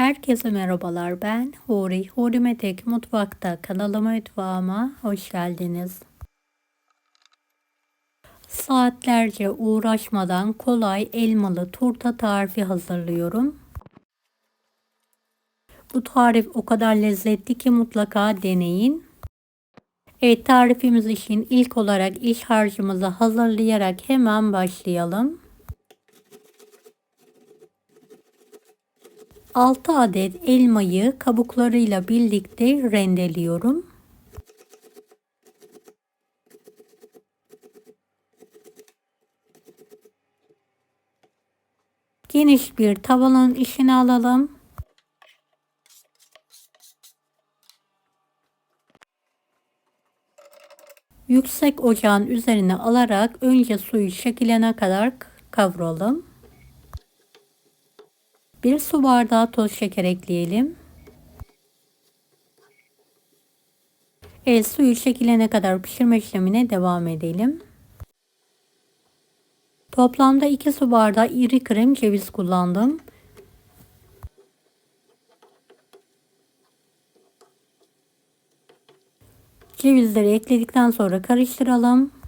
Herkese merhabalar ben Huri. Huri Metek Mutfakta kanalıma mutfağıma hoş geldiniz. Saatlerce uğraşmadan kolay elmalı turta tarifi hazırlıyorum. Bu tarif o kadar lezzetli ki mutlaka deneyin. Evet tarifimiz için ilk olarak iç harcımızı hazırlayarak hemen başlayalım. 6 adet elmayı kabuklarıyla birlikte rendeliyorum. Geniş bir tavanın içine alalım. Yüksek ocağın üzerine alarak önce suyu şekilene kadar kavralım. 1 su bardağı toz şeker ekleyelim. El suyu çekilene kadar pişirme işlemine devam edelim. Toplamda 2 su bardağı iri krem ceviz kullandım. Cevizleri ekledikten sonra karıştıralım.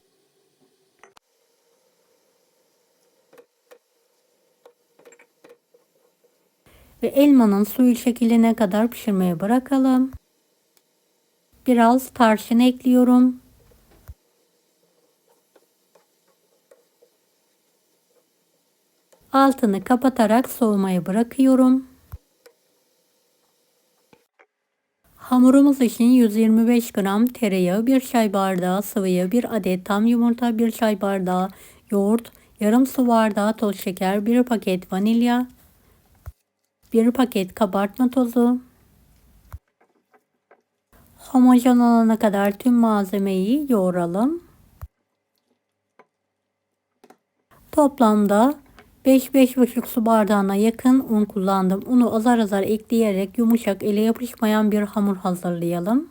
Elmanın suyu çekilene kadar pişirmeye bırakalım. Biraz tarçın ekliyorum. Altını kapatarak soğumaya bırakıyorum. Hamurumuz için 125 gram tereyağı, 1 çay bardağı sıvı yağ, 1 adet tam yumurta, 1 çay bardağı yoğurt, yarım su bardağı toz şeker, 1 paket vanilya, 1 paket kabartma tozu, homojen olana kadar tüm malzemeyi yoğuralım. Toplamda 5-5,5 su bardağına yakın un kullandım. Unu azar azar ekleyerek yumuşak ele yapışmayan bir hamur hazırlayalım.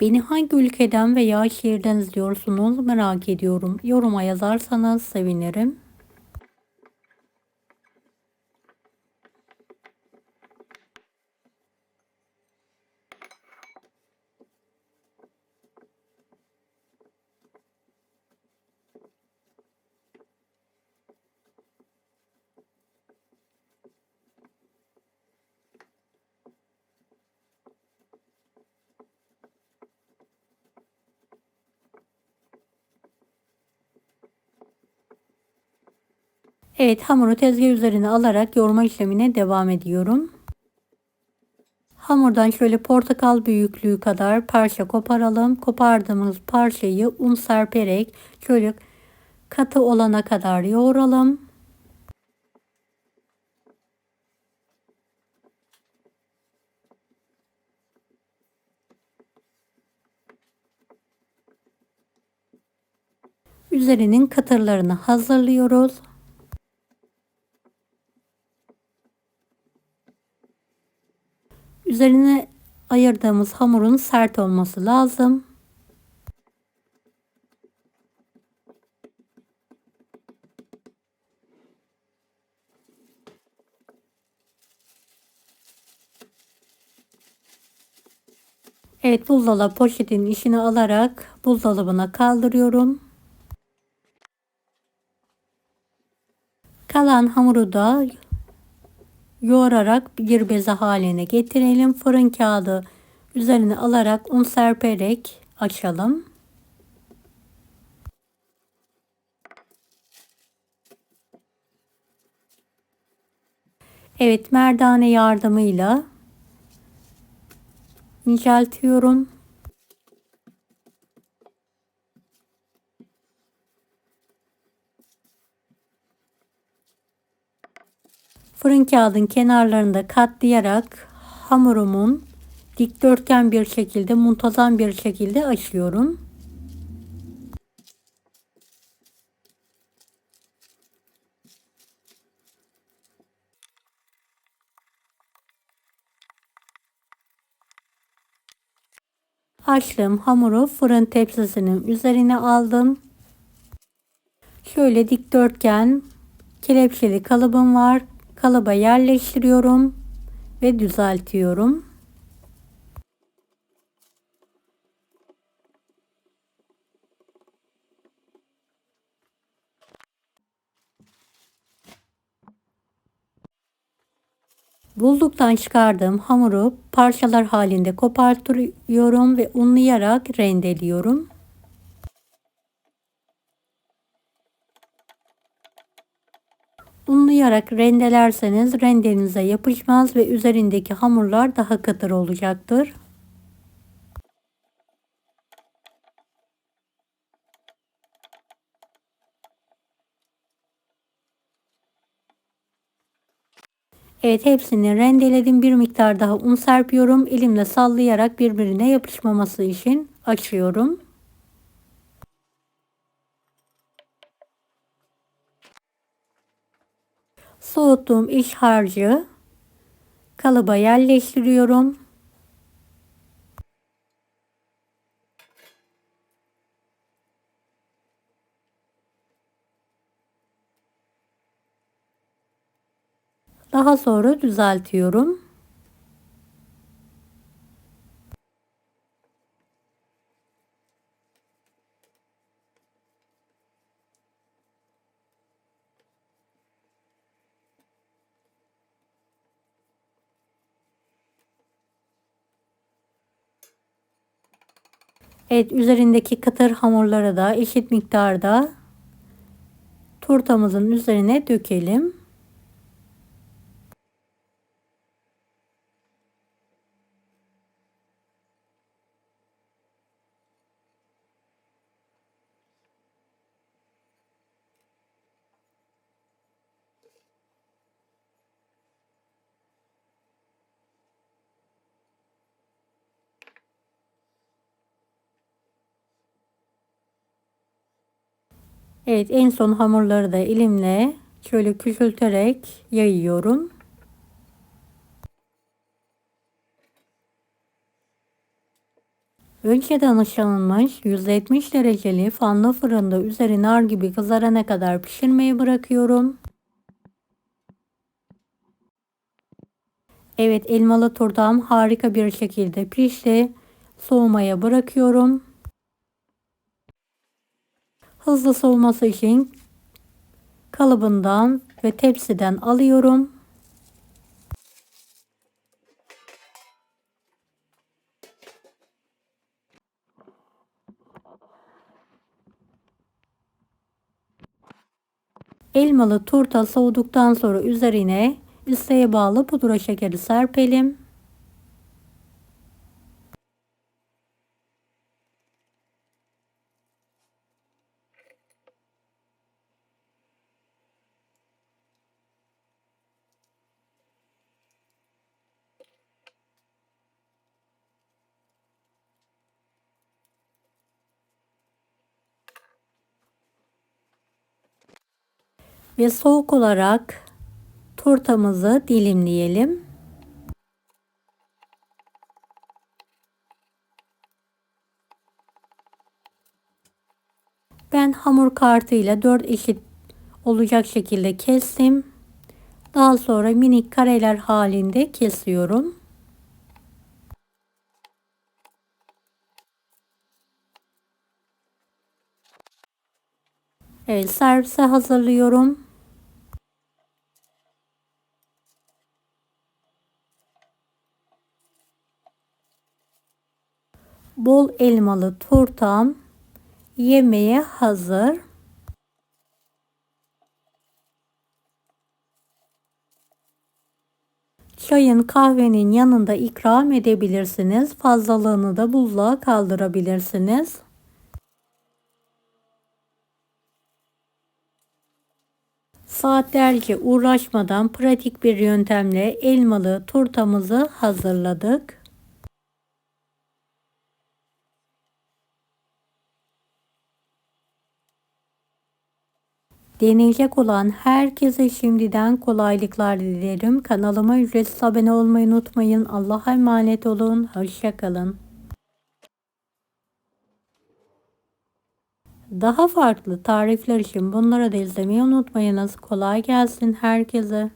Beni hangi ülkeden veya şehirden izliyorsunuz merak ediyorum. Yoruma yazarsanız sevinirim. Evet hamuru tezgah üzerine alarak yoğurma işlemine devam ediyorum. Hamurdan şöyle portakal büyüklüğü kadar parça koparalım. Kopardığımız parçayı un serperek şöyle katı olana kadar yoğuralım. Üzerinin katırlarını hazırlıyoruz. Üzerine ayırdığımız hamurun sert olması lazım. Evet buzdolabı poşetin içine alarak buzdolabına kaldırıyorum. Kalan hamuru da yoğurarak bir beze haline getirelim. Fırın kağıdı üzerine alarak un serperek açalım. Evet merdane yardımıyla inceltiyorum. Fırın kağıdın kenarlarında katlayarak hamurumun dikdörtgen bir şekilde muntazam bir şekilde açıyorum. Açtığım hamuru fırın tepsisinin üzerine aldım. Şöyle dikdörtgen kelepçeli kalıbım var. Kalıba yerleştiriyorum ve düzeltiyorum. Bulduktan çıkardığım hamuru parçalar halinde kopartıyorum ve unlayarak rendeliyorum. Unlayarak rendelerseniz rendenize yapışmaz ve üzerindeki hamurlar daha katır olacaktır. Evet hepsini rendeledim. Bir miktar daha un serpiyorum. Elimle sallayarak birbirine yapışmaması için açıyorum. Soğuttuğum iç harcı kalıba yerleştiriyorum. Daha sonra düzeltiyorum. Evet üzerindeki kıtır hamurları da eşit miktarda turtamızın üzerine dökelim. Evet en son hamurları da elimle şöyle küçülterek yayıyorum. Önceden ışınlanmış 170 dereceli fanlı fırında üzeri nar gibi kızarana kadar pişirmeye bırakıyorum. Evet elmalı turtam harika bir şekilde pişti. Soğumaya bırakıyorum. Hızlı soğuması için kalıbından ve tepsiden alıyorum. Elmalı turta soğuduktan sonra üzerine isteğe bağlı pudra şekeri serpelim. Ve soğuk olarak turtamızı dilimleyelim. Ben hamur kartıyla 4 eşit olacak şekilde kestim. Daha sonra minik kareler halinde kesiyorum. Evet servise hazırlıyorum. Bol elmalı turtam yemeğe hazır. Çayın kahvenin yanında ikram edebilirsiniz. Fazlalığını da buzluğa kaldırabilirsiniz. Saatlerce uğraşmadan pratik bir yöntemle elmalı turtamızı hazırladık. Deneyecek olan herkese şimdiden kolaylıklar dilerim. Kanalıma ücretsiz abone olmayı unutmayın. Allah'a emanet olun. Hoşçakalın. Daha farklı tarifler için bunları da izlemeyi unutmayınız. Kolay gelsin herkese.